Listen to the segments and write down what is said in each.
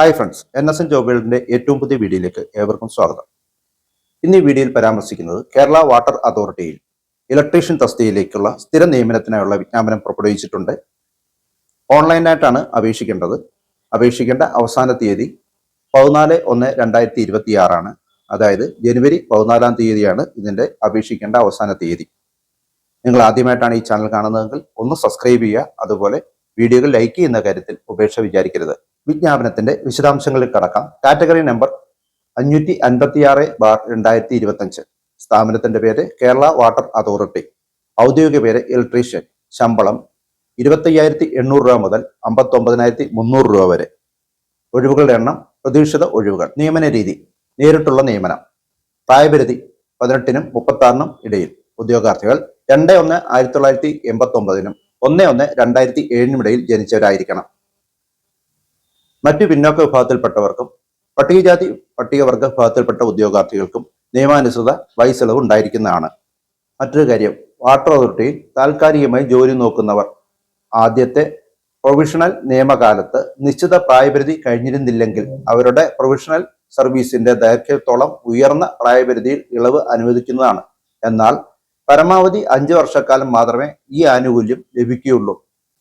Hi friends N S N ജോബുകളുടെ ഏറ്റവും പുതിയ വീഡിയോയിലേക്ക് ഏവർക്കും സ്വാഗതം. ഇന്ന് ഈ വീഡിയോയിൽ പരാമർശിക്കുന്നത് കേരള വാട്ടർ അതോറിറ്റിയിൽ ഇലക്ട്രീഷ്യൻ തസ്തികയിലേക്കുള്ള സ്ഥിര നിയമനത്തിനായുള്ള വിജ്ഞാപനം പുറപ്പെടുവിച്ചിട്ടുണ്ട്. ഓൺലൈനായിട്ടാണ് അപേക്ഷിക്കേണ്ടത്. അപേക്ഷിക്കേണ്ട അവസാന തീയതി പതിനാല് ഒന്ന് രണ്ടായിരത്തി ഇരുപത്തി ആറാണ് അതായത് ജനുവരി പതിനാലാം തീയതിയാണ് ഇതിന്റെ അപേക്ഷിക്കേണ്ട അവസാന തീയതി. നിങ്ങൾ ആദ്യമായിട്ടാണ് ഈ ചാനൽ കാണുന്നതെങ്കിൽ ഒന്ന് സബ്സ്ക്രൈബ് ചെയ്യുക അതുപോലെ വീഡിയോകൾ ലൈക്ക് ചെയ്യുന്ന കാര്യത്തിൽ ഉപേക്ഷ വിചാരിക്കരുത്. വിജ്ഞാപനത്തിന്റെ വിശദാംശങ്ങളിൽ കടക്കാം. കാറ്റഗറി നമ്പർ അഞ്ഞൂറ്റി അൻപത്തിയാറ് ബാർ രണ്ടായിരത്തി ഇരുപത്തഞ്ച് സ്ഥാപനത്തിന്റെ പേര് കേരള വാട്ടർ അതോറിറ്റി. ഔദ്യോഗിക പേര് ഇലക്ട്രീഷ്യൻ. ശമ്പളം ഇരുപത്തയ്യായിരത്തി എണ്ണൂറ് രൂപ മുതൽ അമ്പത്തൊമ്പതിനായിരത്തി മുന്നൂറ് രൂപ വരെ. ഒഴിവുകളുടെ എണ്ണം പ്രതീക്ഷിത ഒഴിവുകൾ നിയമന രീതി നേരിട്ടുള്ള നിയമനം പ്രായപരിധി പതിനെട്ടിനും മുപ്പത്താറിനും ഇടയിൽ. ഉദ്യോഗാർത്ഥികൾ രണ്ട് ഒന്ന് ആയിരത്തി തൊള്ളായിരത്തി എൺപത്തി ഒമ്പതിനും ഒന്ന് ഒന്ന് രണ്ടായിരത്തി ഏഴിനും ഇടയിൽ ജനിച്ചവരായിരിക്കണം. മറ്റു പിന്നോക്ക വിഭാഗത്തിൽപ്പെട്ടവർക്കും പട്ടികജാതി പട്ടികവർഗ വിഭാഗത്തിൽപ്പെട്ട ഉദ്യോഗാർത്ഥികൾക്കും നിയമാനുസൃത വയസ്സിളവ് ഉണ്ടായിരിക്കുന്നതാണ്. മറ്റൊരു കാര്യം വാട്ടർ അതോറിറ്റിയിൽ താൽക്കാലികമായി ജോലി നോക്കുന്നവർ ആദ്യത്തെ പ്രൊവിഷണൽ നിയമകാലത്ത് നിശ്ചിത പ്രായപരിധി കഴിഞ്ഞിരുന്നില്ലെങ്കിൽ അവരുടെ പ്രൊവിഷണൽ സർവീസിന്റെ ദൈർഘ്യത്തോളം ഉയർന്ന പ്രായപരിധിയിൽ ഇളവ് അനുവദിക്കുന്നതാണ്. എന്നാൽ പരമാവധി അഞ്ച് വർഷക്കാലം മാത്രമേ ഈ ആനുകൂല്യം ലഭിക്കുകയുള്ളൂ.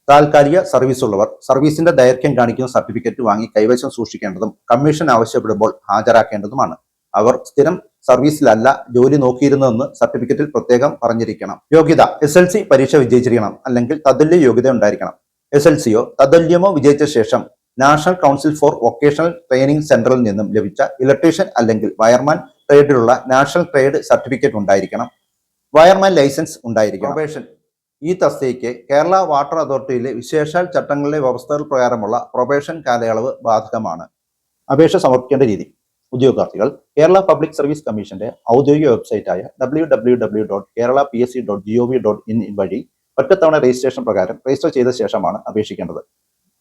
താൽക്കാലിക സർവീസ് ഉള്ളവർ സർവീസിന്റെ ദൈർഘ്യം കാണിക്കുന്ന സർട്ടിഫിക്കറ്റ് വാങ്ങി കൈവശം സൂക്ഷിക്കേണ്ടതും കമ്മീഷൻ ആവശ്യപ്പെടുമ്പോൾ ഹാജരാക്കേണ്ടതുമാണ്. അവർ സ്ഥിരം സർവീസിലല്ല ജോലി നോക്കിയിരുന്നതെന്ന് സർട്ടിഫിക്കറ്റിൽ പ്രത്യേകം പറഞ്ഞിരിക്കണം. യോഗ്യത എസ് എൽ സി പരീക്ഷ വിജയിച്ചിരിക്കണം അല്ലെങ്കിൽ തതുല്യ യോഗ്യത ഉണ്ടായിരിക്കണം. എസ് എൽ സിയോ തതുല്യമോ വിജയിച്ച ശേഷം national council for vocational training സെന്ററിൽ നിന്നും ലഭിച്ച ഇലക്ട്രീഷ്യൻ അല്ലെങ്കിൽ വയർമാൻ ട്രേഡിലുള്ള നാഷണൽ ട്രേഡ് സർട്ടിഫിക്കറ്റ് ഉണ്ടായിരിക്കണം. വയർമാൻ ലൈസൻസ് ഉണ്ടായിരിക്കണം. ഈ തസ്തികയ്ക്ക് കേരള വാട്ടർ അതോറിറ്റിയിലെ വിശേഷാൽ ചട്ടങ്ങളിലെ വ്യവസ്ഥകൾ പ്രകാരമുള്ള പ്രൊബേഷൻ കാലയളവ് ബാധകമാണ്. അപേക്ഷ സമർപ്പിക്കേണ്ട രീതി. ഉദ്യോഗാർത്ഥികൾ കേരള പബ്ലിക് സർവീസ് കമ്മീഷന്റെ ഔദ്യോഗിക വെബ്സൈറ്റായ W W W dot Kerala P S C dot G O V dot in വഴി ഒറ്റത്തവണ രജിസ്ട്രേഷൻ പ്രകാരം രജിസ്റ്റർ ചെയ്ത ശേഷമാണ് അപേക്ഷിക്കേണ്ടത്.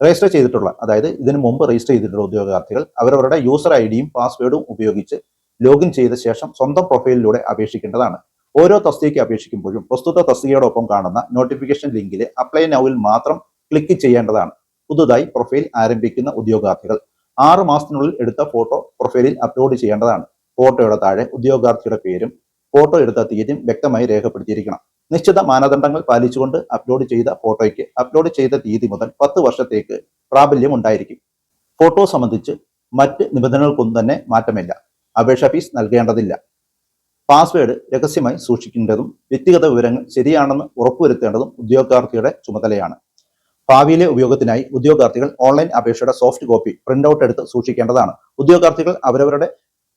രജിസ്റ്റർ ചെയ്തിട്ടുള്ള അതായത് ഇതിനു മുമ്പ് രജിസ്റ്റർ ചെയ്തിട്ടുള്ള ഉദ്യോഗാർത്ഥികൾ അവരവരുടെ യൂസർ ഐ ഡിയും പാസ്വേഡും ഉപയോഗിച്ച് ലോഗിൻ ചെയ്ത ശേഷം സ്വന്തം പ്രൊഫൈലിലൂടെ അപേക്ഷിക്കേണ്ടതാണ്. ഓരോ തസ്തികയ്ക്ക് അപേക്ഷിക്കുമ്പോഴും പ്രസ്തുത തസ്തികയോടൊപ്പം കാണുന്ന നോട്ടിഫിക്കേഷൻ ലിങ്കിൽ അപ്ലൈ നൗവിൽ മാത്രം ക്ലിക്ക് ചെയ്യേണ്ടതാണ്. പുതുതായി പ്രൊഫൈൽ ആരംഭിക്കുന്ന ഉദ്യോഗാർത്ഥികൾ. ആറ് മാസത്തിനുള്ളിൽ എടുത്ത ഫോട്ടോ പ്രൊഫൈലിൽ അപ്ലോഡ് ചെയ്യേണ്ടതാണ്. ഫോട്ടോയുടെ താഴെ ഉദ്യോഗാർത്ഥിയുടെ പേരും ഫോട്ടോ എടുത്ത തീയതിയും വ്യക്തമായി രേഖപ്പെടുത്തിയിരിക്കണം. നിശ്ചിത മാനദണ്ഡങ്ങൾ പാലിച്ചുകൊണ്ട് അപ്ലോഡ് ചെയ്ത ഫോട്ടോയ്ക്ക് അപ്ലോഡ് ചെയ്ത തീയതി മുതൽ പത്ത് വർഷത്തേക്ക് പ്രാബല്യം ഉണ്ടായിരിക്കും. ഫോട്ടോ സംബന്ധിച്ച് മറ്റ് നിബന്ധനകൾക്കൊന്നും തന്നെ മാറ്റമില്ല. അപേക്ഷ ഫീസ് നൽകേണ്ടതില്ല. പാസ്വേഡ് രഹസ്യമായി സൂക്ഷിക്കേണ്ടതും വ്യക്തിഗത വിവരങ്ങൾ ശരിയാണെന്ന് ഉറപ്പുവരുത്തേണ്ടതും ഉദ്യോഗാർത്ഥിയുടെ ചുമതലയാണ്. ഭാവിയിലെ ഉപയോഗത്തിനായി ഉദ്യോഗാർത്ഥികൾ ഓൺലൈൻ അപേക്ഷയുടെ സോഫ്റ്റ് കോപ്പി പ്രിന്റ് ഔട്ട് എടുത്ത് സൂക്ഷിക്കേണ്ടതാണ്. ഉദ്യോഗാർത്ഥികൾ അവരവരുടെ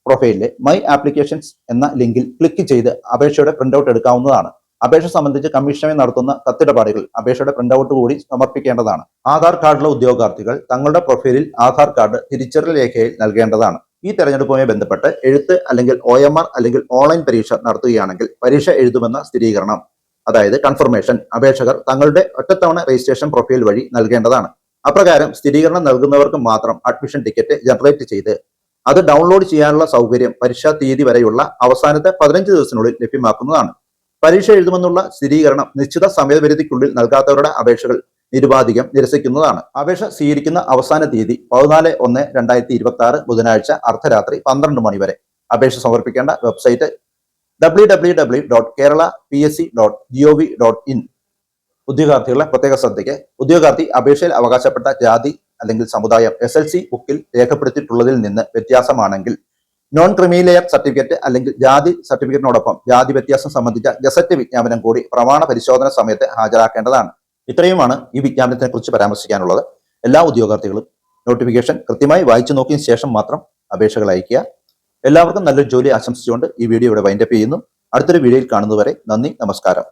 പ്രൊഫൈലിലെ മൈ ആപ്ലിക്കേഷൻസ് എന്ന ലിങ്കിൽ ക്ലിക്ക് ചെയ്ത് അപേക്ഷയുടെ പ്രിന്റ് ഔട്ട് എടുക്കാവുന്നതാണ്. അപേക്ഷ സംബന്ധിച്ച് കമ്മീഷനെ നടത്തുന്ന കത്തിടപാടുകൾ അപേക്ഷയുടെ പ്രിന്റ് ഔട്ട് കൂടി സമർപ്പിക്കേണ്ടതാണ്. ആധാർ കാർഡുള്ള ഉദ്യോഗാർത്ഥികൾ തങ്ങളുടെ പ്രൊഫൈലിൽ ആധാർ കാർഡ് തിരിച്ചറിയൽ രേഖയിൽ നൽകേണ്ടതാണ്. ഈ തെരഞ്ഞെടുപ്പുമായി ബന്ധപ്പെട്ട് എഴുത്ത് അല്ലെങ്കിൽ ഒ എം ആർ അല്ലെങ്കിൽ ഓൺലൈൻ പരീക്ഷ നടത്തുകയാണെങ്കിൽ പരീക്ഷ എഴുതുമെന്ന സ്ഥിരീകരണം. അതായത് കൺഫർമേഷൻ അപേക്ഷകർ തങ്ങളുടെ ഒറ്റത്തവണ രജിസ്ട്രേഷൻ പ്രൊഫൈൽ വഴി നൽകേണ്ടതാണ്. അപ്രകാരം സ്ഥിരീകരണം നൽകുന്നവർക്ക് മാത്രം അഡ്മിഷൻ ടിക്കറ്റ് ജനറേറ്റ് ചെയ്ത് അത് ഡൗൺലോഡ് ചെയ്യാനുള്ള സൗകര്യം പരീക്ഷാ തീയതി വരെയുള്ള അവസാനത്തെ പതിനഞ്ച് ദിവസത്തിനുള്ളിൽ ലഭ്യമാക്കുന്നതാണ്. പരീക്ഷ എഴുതുമെന്നുള്ള സ്ഥിരീകരണം നിശ്ചിത സമയപരിധിക്കുള്ളിൽ നൽകാത്തവരുടെ അപേക്ഷകൾ നിരുപാധികം നിരസിക്കുന്നതാണ്. അപേക്ഷ സ്വീകരിക്കുന്ന അവസാന തീയതി പതിനാല് ഒന്ന് രണ്ടായിരത്തി ഇരുപത്തി ആറ് ബുധനാഴ്ച അർദ്ധരാത്രി പന്ത്രണ്ട് മണി വരെ. അപേക്ഷ സമർപ്പിക്കേണ്ട website W W W dot Kerala P S C dot G O V dot in ഉദ്യോഗാർത്ഥികളുടെ പ്രത്യേക ശ്രദ്ധയ്ക്ക് ഉദ്യോഗാർത്ഥി അപേക്ഷയിൽ അവകാശപ്പെട്ട ജാതി അല്ലെങ്കിൽ സമുദായം എസ് എൽ സി ബുക്കിൽ രേഖപ്പെടുത്തിയിട്ടുള്ളതിൽ നിന്ന് വ്യത്യാസമാണെങ്കിൽ നോൺ ക്രിമിലെയർ സർട്ടിഫിക്കറ്റ് അല്ലെങ്കിൽ ജാതി സർട്ടിഫിക്കറ്റിനോടൊപ്പം ജാതി വ്യത്യാസം സംബന്ധിച്ച ഗസറ്റ് വിജ്ഞാപനം കൂടി പ്രമാണ പരിശോധന സമയത്ത് ഹാജരാക്കേണ്ടതാണ്. ഇത്രയുമാണ് ഈ വിജ്ഞാപനത്തിനെ കുറിച്ച് പരാമർശിക്കാനുള്ളത്. എല്ലാ ഉദ്യോഗാർത്ഥികളും നോട്ടിഫിക്കേഷൻ കൃത്യമായി വായിച്ചു നോക്കിയ ശേഷം മാത്രം അപേക്ഷകൾ അയക്കുക എല്ലാവർക്കും നല്ലൊരു ജോലി ആശംസിച്ചുകൊണ്ട് ഈ വീഡിയോ ഇവിടെ വൈൻഡപ്പ് ചെയ്യുന്നു. അടുത്തൊരു വീഡിയോയിൽ കാണുന്നതുവരെ നന്ദി നമസ്കാരം.